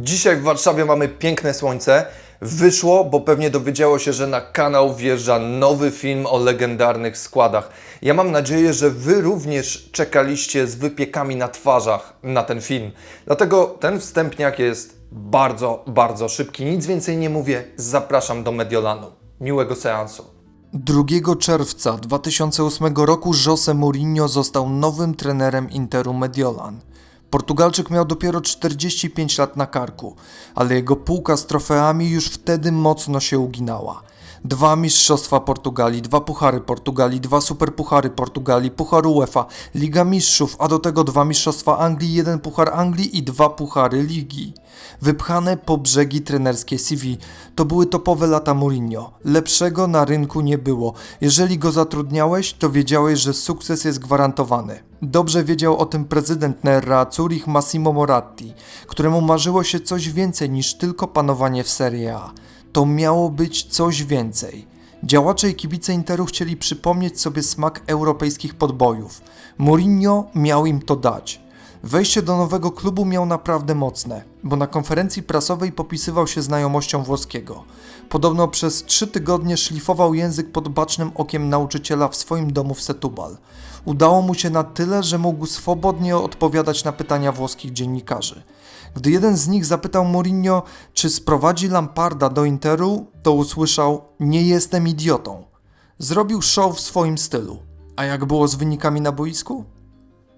Dzisiaj w Warszawie mamy piękne słońce. Wyszło, bo pewnie dowiedziało się, że na kanał wjeżdża nowy film o legendarnych składach. Ja mam nadzieję, że Wy również czekaliście z wypiekami na twarzach na ten film. Dlatego ten wstępniak jest bardzo, bardzo szybki. Nic więcej nie mówię. Zapraszam do Mediolanu. Miłego seansu. 2 czerwca 2008 roku Jose Mourinho został nowym trenerem Interu Mediolan. Portugalczyk miał dopiero 45 lat na karku, ale jego półka z trofeami już wtedy mocno się uginała. Dwa mistrzostwa Portugalii, dwa puchary Portugalii, dwa superpuchary Portugalii, puchar UEFA, Liga Mistrzów, a do tego dwa mistrzostwa Anglii, jeden puchar Anglii i dwa puchary Ligi. Wypchane po brzegi trenerskie CV. To były topowe lata Mourinho. Lepszego na rynku nie było. Jeżeli go zatrudniałeś, to wiedziałeś, że sukces jest gwarantowany. Dobrze wiedział o tym prezydent Nerra Zurich Massimo Moratti, któremu marzyło się coś więcej niż tylko panowanie w Serie A. To miało być coś więcej. Działacze i kibice Interu chcieli przypomnieć sobie smak europejskich podbojów. Mourinho miał im to dać. Wejście do nowego klubu miał naprawdę mocne, bo na konferencji prasowej popisywał się znajomością włoskiego. Podobno przez trzy tygodnie szlifował język pod bacznym okiem nauczyciela w swoim domu w Setubal. Udało mu się na tyle, że mógł swobodnie odpowiadać na pytania włoskich dziennikarzy. Gdy jeden z nich zapytał Mourinho, czy sprowadzi Lamparda do Interu, to usłyszał: Nie jestem idiotą. Zrobił show w swoim stylu. A jak było z wynikami na boisku?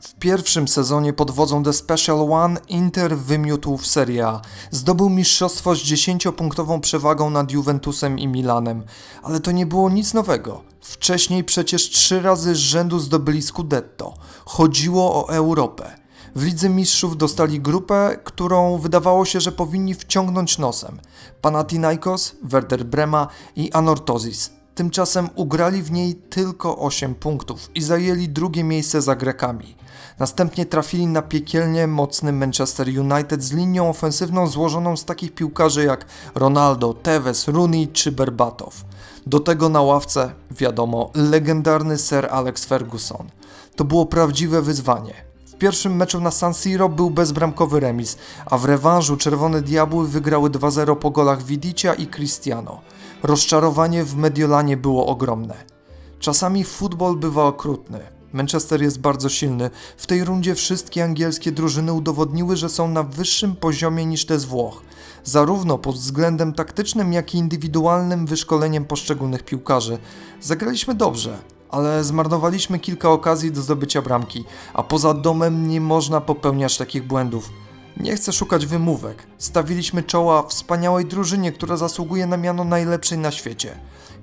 W pierwszym sezonie pod wodzą The Special One Inter wymiótł w Serie A. Zdobył mistrzostwo z 10-punktową przewagą nad Juventusem i Milanem, ale to nie było nic nowego. Wcześniej przecież trzy razy z rzędu zdobyli Scudetto. Chodziło o Europę. W Lidze Mistrzów dostali grupę, którą wydawało się, że powinni wciągnąć nosem. Panathinaikos, Werder Brema i Anortozis. Tymczasem ugrali w niej tylko 8 punktów i zajęli drugie miejsce za Grekami. Następnie trafili na piekielnie mocny Manchester United z linią ofensywną złożoną z takich piłkarzy jak Ronaldo, Tevez, Rooney czy Berbatow. Do tego na ławce, wiadomo, legendarny Sir Alex Ferguson. To było prawdziwe wyzwanie. Pierwszym meczu na San Siro był bezbramkowy remis, a w rewanżu Czerwone Diabły wygrały 2-0 po golach Vidicia i Cristiano. Rozczarowanie w Mediolanie było ogromne. Czasami futbol bywa okrutny. Manchester jest bardzo silny. W tej rundzie wszystkie angielskie drużyny udowodniły, że są na wyższym poziomie niż te z Włoch. Zarówno pod względem taktycznym, jak i indywidualnym wyszkoleniem poszczególnych piłkarzy. Zagraliśmy dobrze, ale zmarnowaliśmy kilka okazji do zdobycia bramki, a poza domem nie można popełniać takich błędów. Nie chcę szukać wymówek. Stawiliśmy czoła wspaniałej drużynie, która zasługuje na miano najlepszej na świecie.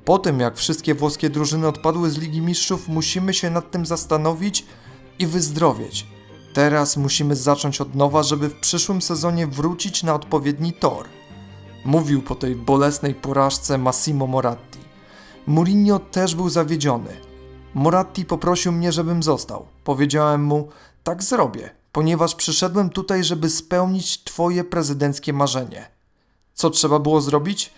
Po tym, jak wszystkie włoskie drużyny odpadły z Ligi Mistrzów, musimy się nad tym zastanowić i wyzdrowieć. Teraz musimy zacząć od nowa, żeby w przyszłym sezonie wrócić na odpowiedni tor. Mówił po tej bolesnej porażce Massimo Moratti. Mourinho też był zawiedziony. Moratti poprosił mnie, żebym został. Powiedziałem mu, tak zrobię, ponieważ przyszedłem tutaj, żeby spełnić twoje prezydenckie marzenie. Co trzeba było zrobić?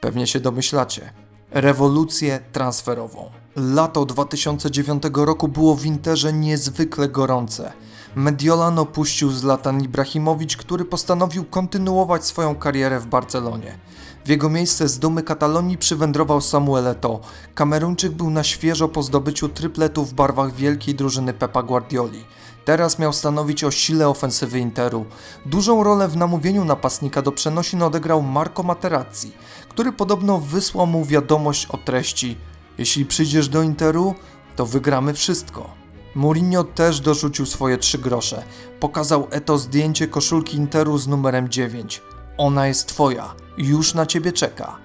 Pewnie się domyślacie. Rewolucję transferową. Lato 2009 roku było w Interze niezwykle gorące. Mediolan opuścił Zlatan Ibrahimowicz, który postanowił kontynuować swoją karierę w Barcelonie. W jego miejsce z dumy Katalonii przywędrował Samuel Eto'o. Kameruńczyk był na świeżo po zdobyciu trypletu w barwach wielkiej drużyny Pepa Guardioli. Teraz miał stanowić o sile ofensywy Interu. Dużą rolę w namówieniu napastnika do przenosin odegrał Marco Materazzi, który podobno wysłał mu wiadomość o treści Jeśli przyjdziesz do Interu, to wygramy wszystko. Mourinho też dorzucił swoje trzy grosze. Pokazał Eto zdjęcie koszulki Interu z numerem 9. Ona jest twoja, już na ciebie czeka.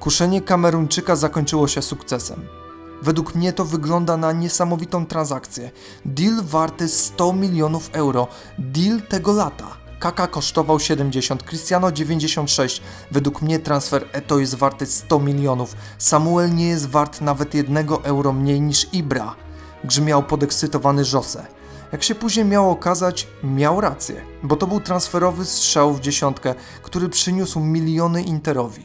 Kuszenie Kameruńczyka zakończyło się sukcesem. Według mnie to wygląda na niesamowitą transakcję. Deal warty 100 milionów euro. Deal tego lata. Kaka kosztował 70, Cristiano 96. Według mnie transfer Eto jest warty 100 milionów. Samuel nie jest wart nawet jednego euro mniej niż Ibra. Grzmiał podekscytowany Jose. Jak się później miało okazać, miał rację, bo to był transferowy strzał w dziesiątkę, który przyniósł miliony Interowi.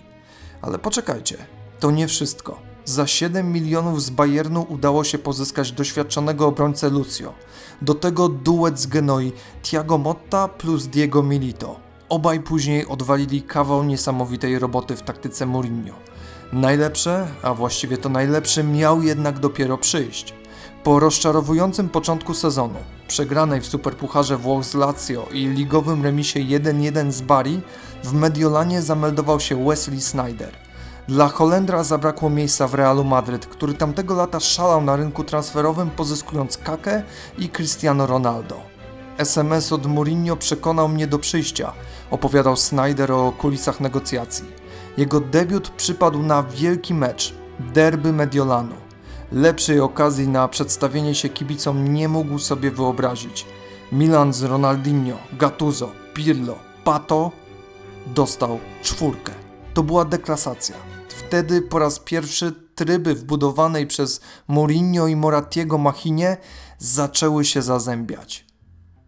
Ale poczekajcie, to nie wszystko. Za 7 milionów z Bayernu udało się pozyskać doświadczonego obrońcę Lucio. Do tego duet z Genoi Thiago Motta plus Diego Milito. Obaj później odwalili kawał niesamowitej roboty w taktyce Mourinho. Najlepsze, a właściwie to najlepsze, miał jednak dopiero przyjść. Po rozczarowującym początku sezonu, przegranej w Superpucharze Włoch z Lazio i ligowym remisie 1-1 z Bari, w Mediolanie zameldował się Wesley Snyder. Dla Holendra zabrakło miejsca w Realu Madryt, który tamtego lata szalał na rynku transferowym pozyskując Kakę i Cristiano Ronaldo. SMS od Mourinho przekonał mnie do przyjścia, opowiadał Snyder o kulisach negocjacji. Jego debiut przypadł na wielki mecz, derby Mediolanu. Lepszej okazji na przedstawienie się kibicom nie mógł sobie wyobrazić. Milan z Ronaldinho, Gattuso, Pirlo, Pato dostał czwórkę. To była deklasacja. Wtedy po raz pierwszy tryby wbudowanej przez Mourinho i Moratiego machinie zaczęły się zazębiać.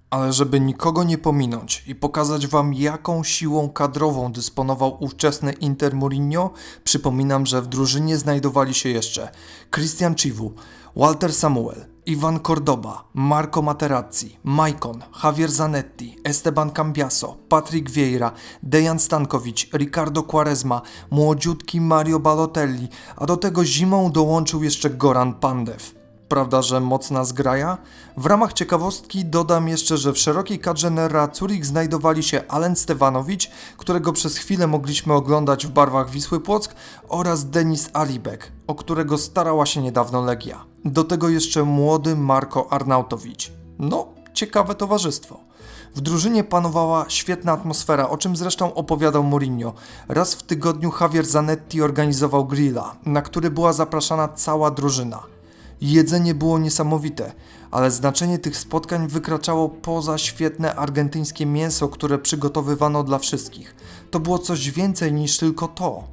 Ale żeby nikogo nie pominąć i pokazać wam jaką siłą kadrową dysponował ówczesny Inter Mourinho, przypominam, że w drużynie znajdowali się jeszcze Christian Chivu, Walter Samuel, Ivan Cordoba, Marco Materazzi, Maicon, Javier Zanetti, Esteban Cambiaso, Patrick Vieira, Dejan Stankowicz, Ricardo Quaresma, młodziutki Mario Balotelli, a do tego zimą dołączył jeszcze Goran Pandev. Prawda, że mocna zgraja? W ramach ciekawostki dodam jeszcze, że w szerokiej kadrze Nera Zurich znajdowali się Alen Stewanowicz, którego przez chwilę mogliśmy oglądać w barwach Wisły Płock oraz Denis Alibek, o którego starała się niedawno Legia. Do tego jeszcze młody Marko Arnautowicz. No, ciekawe towarzystwo. W drużynie panowała świetna atmosfera, o czym zresztą opowiadał Mourinho. Raz w tygodniu Javier Zanetti organizował grilla, na który była zapraszana cała drużyna. Jedzenie było niesamowite, ale znaczenie tych spotkań wykraczało poza świetne argentyńskie mięso, które przygotowywano dla wszystkich. To było coś więcej niż tylko to.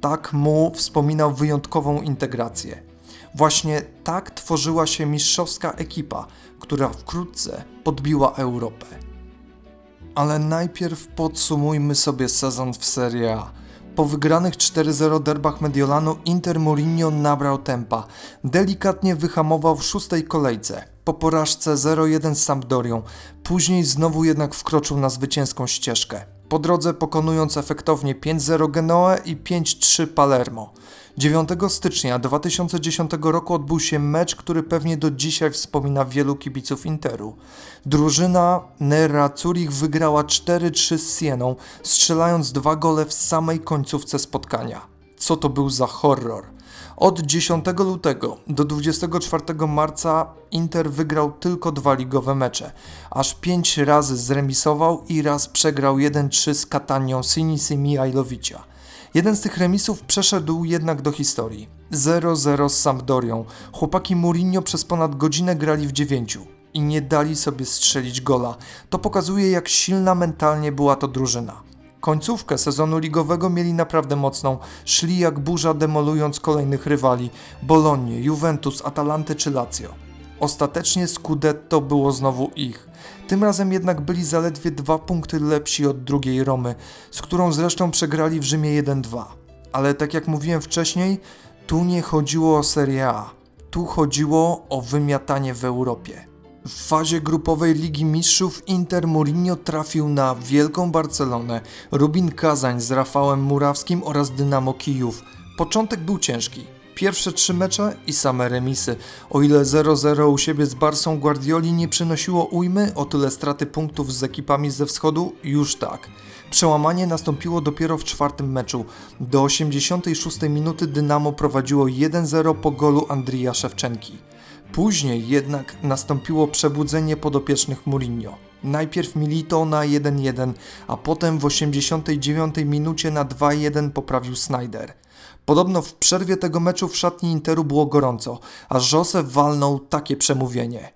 Tak Mu wspominał wyjątkową integrację. Właśnie tak tworzyła się mistrzowska ekipa, która wkrótce podbiła Europę. Ale najpierw podsumujmy sobie sezon w Serie A. Po wygranych 4-0 derbach Mediolanu Inter Mourinho nabrał tempa. Delikatnie wyhamował w szóstej kolejce. Po porażce 0-1 z Sampdorią. Później znowu jednak wkroczył na zwycięską ścieżkę. Po drodze pokonując efektownie 5-0 Genoa i 5-3 Palermo. 9 stycznia 2010 roku odbył się mecz, który pewnie do dzisiaj wspomina wielu kibiców Interu. Drużyna Nera Zurich wygrała 4-3 z Sieną, strzelając dwa gole w samej końcówce spotkania. Co to był za horror? Od 10 lutego do 24 marca Inter wygrał tylko dwa ligowe mecze, aż pięć razy zremisował i raz przegrał 1-3 z Katanią Sinisi Mihajlowicza. Jeden z tych remisów przeszedł jednak do historii. 0-0 z Sampdorią. Chłopaki Mourinho przez ponad godzinę grali w dziewięciu i nie dali sobie strzelić gola. To pokazuje jak silna mentalnie była to drużyna. Końcówkę sezonu ligowego mieli naprawdę mocną, szli jak burza demolując kolejnych rywali Bolonię, Juventus, Atalantę czy Lazio. Ostatecznie Scudetto było znowu ich. Tym razem jednak byli zaledwie dwa punkty lepsi od drugiej Romy, z którą zresztą przegrali w Rzymie 1-2. Ale tak jak mówiłem wcześniej, tu nie chodziło o Serie A. Tu chodziło o wymiatanie w Europie. W fazie grupowej Ligi Mistrzów Inter Mourinho trafił na Wielką Barcelonę, Rubin Kazań z Rafałem Murawskim oraz Dynamo Kijów. Początek był ciężki. Pierwsze trzy mecze i same remisy. O ile 0-0 u siebie z Barsą Guardioli nie przynosiło ujmy, o tyle straty punktów z ekipami ze wschodu już tak. Przełamanie nastąpiło dopiero w czwartym meczu. Do 86 minuty Dynamo prowadziło 1-0 po golu Andrija Szewczenki. Później jednak nastąpiło przebudzenie podopiecznych Mourinho. Najpierw Milito na 1-1, a potem w 89 minucie na 2-1 poprawił Snyder. Podobno w przerwie tego meczu w szatni Interu było gorąco, a Jose walnął takie przemówienie.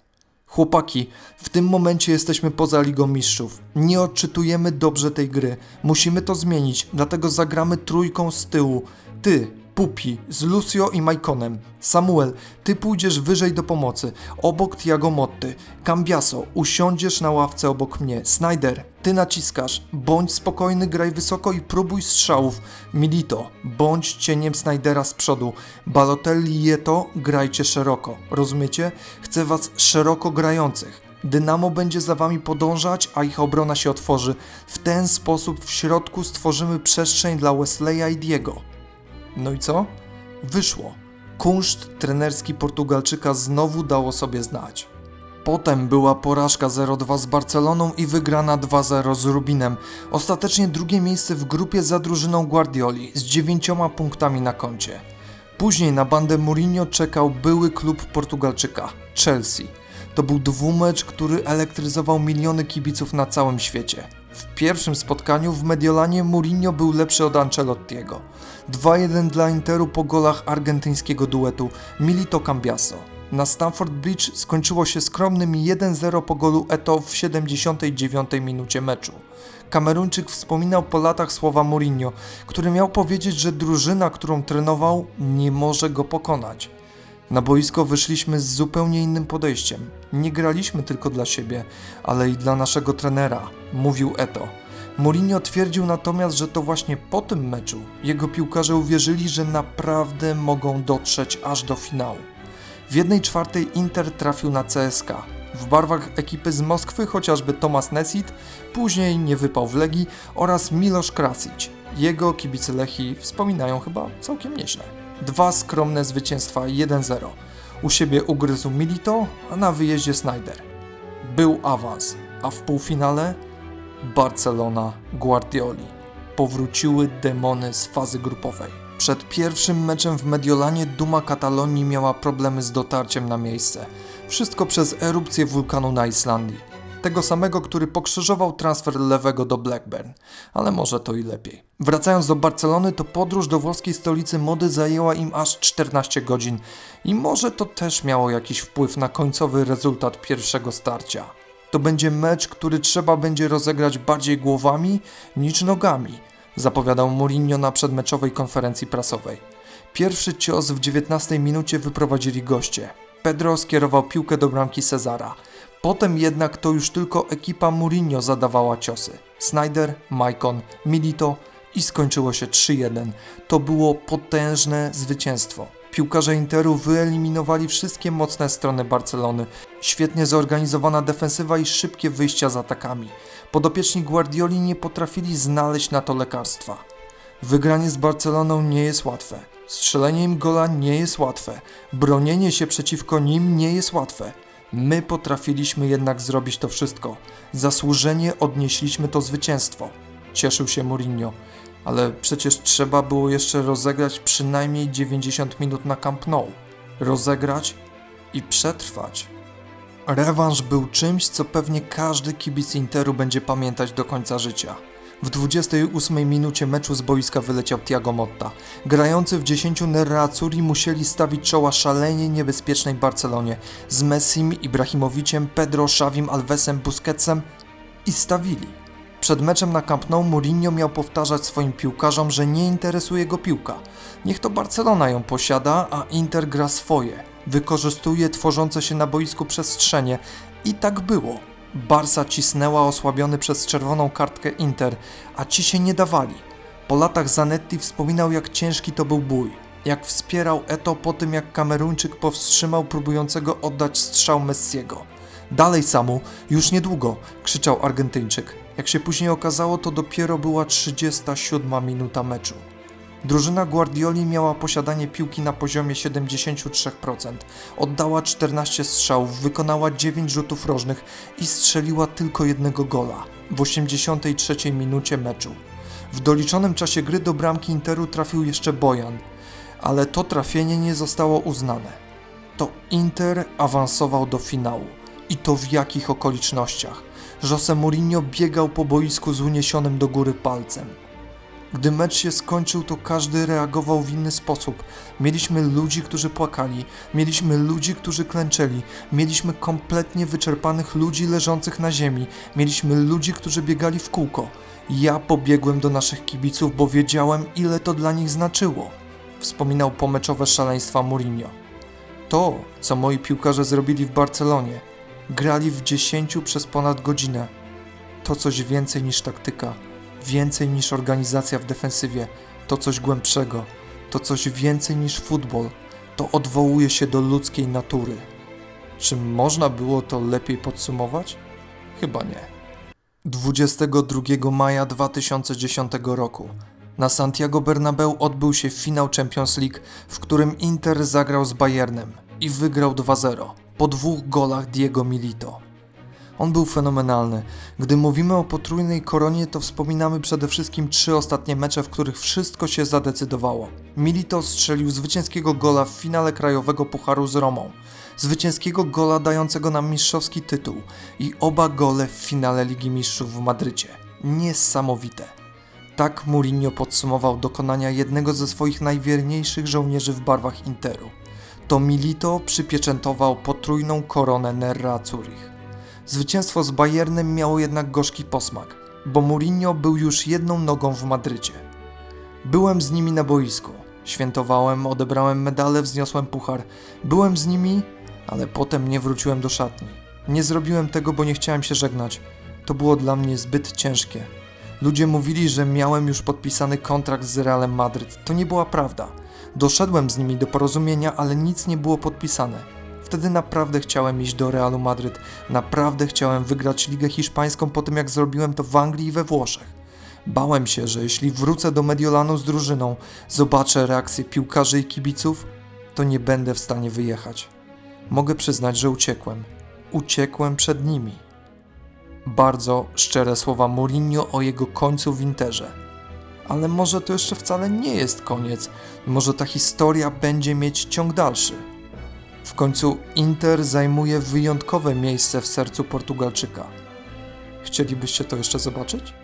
Chłopaki, w tym momencie jesteśmy poza Ligą Mistrzów. Nie odczytujemy dobrze tej gry. Musimy to zmienić, dlatego zagramy trójką z tyłu. Ty, Pupi, z Lucio i Maikonem. Samuel, ty pójdziesz wyżej do pomocy, obok Tiago Motty. Cambiaso, usiądziesz na ławce obok mnie. Snyder, ty naciskasz. Bądź spokojny, graj wysoko i próbuj strzałów. Milito, bądź cieniem Snydera z przodu. Balotelli i Jeto, grajcie szeroko. Rozumiecie? Chcę was szeroko grających. Dynamo będzie za wami podążać, a ich obrona się otworzy. W ten sposób w środku stworzymy przestrzeń dla Wesleya i Diego. No i co? Wyszło. Kunszt trenerski Portugalczyka znowu dało sobie znać. Potem była porażka 0-2 z Barceloną i wygrana 2-0 z Rubinem. Ostatecznie drugie miejsce w grupie za drużyną Guardioli z dziewięcioma punktami na koncie. Później na bandę Mourinho czekał były klub Portugalczyka Chelsea. To był dwumecz, który elektryzował miliony kibiców na całym świecie. W pierwszym spotkaniu w Mediolanie Mourinho był lepszy od Ancelottiego. 2-1 dla Interu po golach argentyńskiego duetu Milito Cambiaso. Na Stamford Bridge skończyło się skromnym 1-0 po golu Eto w 79 minucie meczu. Kameruńczyk wspominał po latach słowa Mourinho, który miał powiedzieć, że drużyna, którą trenował, nie może go pokonać. Na boisko wyszliśmy z zupełnie innym podejściem. Nie graliśmy tylko dla siebie, ale i dla naszego trenera, mówił Eto. Mourinho twierdził natomiast, że to właśnie po tym meczu jego piłkarze uwierzyli, że naprawdę mogą dotrzeć aż do finału. W jednej czwartej Inter trafił na CSK. W barwach ekipy z Moskwy chociażby Tomasz Nesit, później nie wypał w Legii oraz Miloš Krasić. Jego kibice Lechi wspominają chyba całkiem nieźle. Dwa skromne zwycięstwa 1-0. U siebie ugryzł Milito, a na wyjeździe Snyder. Był awans, a w półfinale Barcelona Guardioli. Powróciły demony z fazy grupowej. Przed pierwszym meczem w Mediolanie Duma Katalonii miała problemy z dotarciem na miejsce. Wszystko przez erupcję wulkanu na Islandii. Tego samego, który pokrzyżował transfer lewego do Blackburn, ale może to i lepiej. Wracając do Barcelony, to podróż do włoskiej stolicy mody zajęła im aż 14 godzin i może to też miało jakiś wpływ na końcowy rezultat pierwszego starcia. To będzie mecz, który trzeba będzie rozegrać bardziej głowami niż nogami, zapowiadał Mourinho na przedmeczowej konferencji prasowej. Pierwszy cios w 19 minucie wyprowadzili goście. Pedro skierował piłkę do bramki Cezara. Potem jednak to już tylko ekipa Mourinho zadawała ciosy. Snyder, Maicon, Milito i skończyło się 3-1. To było potężne zwycięstwo. Piłkarze Interu wyeliminowali wszystkie mocne strony Barcelony. Świetnie zorganizowana defensywa i szybkie wyjścia z atakami. Podopieczni Guardioli nie potrafili znaleźć na to lekarstwa. Wygranie z Barceloną nie jest łatwe. Strzelenie im gola nie jest łatwe. Bronienie się przeciwko nim nie jest łatwe. My potrafiliśmy jednak zrobić to wszystko. Zasłużenie odnieśliśmy to zwycięstwo. Cieszył się Mourinho. Ale przecież trzeba było jeszcze rozegrać przynajmniej 90 minut na Camp Nou. Rozegrać i przetrwać. Rewanż był czymś, co pewnie każdy kibic Interu będzie pamiętać do końca życia. W 28 minucie meczu z boiska wyleciał Thiago Motta. Grający w 10 Nerazzurri musieli stawić czoła szalenie niebezpiecznej Barcelonie z Messim, Ibrahimowiciem, Pedro, Xavim, Alvesem, Busquetsem i stawili. Przed meczem na Camp Nou Mourinho miał powtarzać swoim piłkarzom, że nie interesuje go piłka. Niech to Barcelona ją posiada, a Inter gra swoje. Wykorzystuje tworzące się na boisku przestrzenie i tak było. Barsa cisnęła osłabiony przez czerwoną kartkę Inter, a ci się nie dawali. Po latach Zanetti wspominał jak ciężki to był bój. Jak wspierał Eto po tym jak Kameruńczyk powstrzymał próbującego oddać strzał Messiego. Dalej Samu, już niedługo, krzyczał Argentyńczyk. Jak się później okazało, to dopiero była 37 minuta meczu. Drużyna Guardioli miała posiadanie piłki na poziomie 73%, oddała 14 strzałów, wykonała 9 rzutów rożnych i strzeliła tylko jednego gola w 83 minucie meczu. W doliczonym czasie gry do bramki Interu trafił jeszcze Bojan, ale to trafienie nie zostało uznane. To Inter awansował do finału. I to w jakich okolicznościach? Jose Mourinho biegał po boisku z uniesionym do góry palcem. Gdy mecz się skończył, to każdy reagował w inny sposób. Mieliśmy ludzi, którzy płakali, mieliśmy ludzi, którzy klęczeli, mieliśmy kompletnie wyczerpanych ludzi leżących na ziemi, mieliśmy ludzi, którzy biegali w kółko. Ja pobiegłem do naszych kibiców, bo wiedziałem, ile to dla nich znaczyło. Wspominał pomeczowe szaleństwa Mourinho. To, co moi piłkarze zrobili w Barcelonie, grali w 10 przez ponad godzinę. To coś więcej niż taktyka, więcej niż organizacja w defensywie, to coś głębszego, to coś więcej niż futbol, to odwołuje się do ludzkiej natury. Czy można było to lepiej podsumować? Chyba nie. 22 maja 2010 roku na Santiago Bernabeu odbył się finał Champions League, w którym Inter zagrał z Bayernem i wygrał 2-0 po dwóch golach Diego Milito. On był fenomenalny. Gdy mówimy o potrójnej koronie, to wspominamy przede wszystkim trzy ostatnie mecze, w których wszystko się zadecydowało. Milito strzelił zwycięskiego gola w finale krajowego pucharu z Romą, zwycięskiego gola dającego nam mistrzowski tytuł i oba gole w finale Ligi Mistrzów w Madrycie. Niesamowite. Tak Mourinho podsumował dokonania jednego ze swoich najwierniejszych żołnierzy w barwach Interu. To Milito przypieczętował potrójną koronę Nerra Zurich. Zwycięstwo z Bayernem miało jednak gorzki posmak, bo Mourinho był już jedną nogą w Madrycie. Byłem z nimi na boisku. Świętowałem, odebrałem medale, wzniosłem puchar. Byłem z nimi, ale potem nie wróciłem do szatni. Nie zrobiłem tego, bo nie chciałem się żegnać. To było dla mnie zbyt ciężkie. Ludzie mówili, że miałem już podpisany kontrakt z Realem Madryt. To nie była prawda. Doszedłem z nimi do porozumienia, ale nic nie było podpisane. Wtedy naprawdę chciałem iść do Realu Madryt. Naprawdę chciałem wygrać Ligę Hiszpańską po tym, jak zrobiłem to w Anglii i we Włoszech. Bałem się, że jeśli wrócę do Mediolanu z drużyną, zobaczę reakcję piłkarzy i kibiców, to nie będę w stanie wyjechać. Mogę przyznać, że uciekłem. Uciekłem przed nimi. Bardzo szczere słowa Mourinho o jego końcu w Interze. Ale może to jeszcze wcale nie jest koniec. Może ta historia będzie mieć ciąg dalszy. W końcu Inter zajmuje wyjątkowe miejsce w sercu Portugalczyka. Chcielibyście to jeszcze zobaczyć?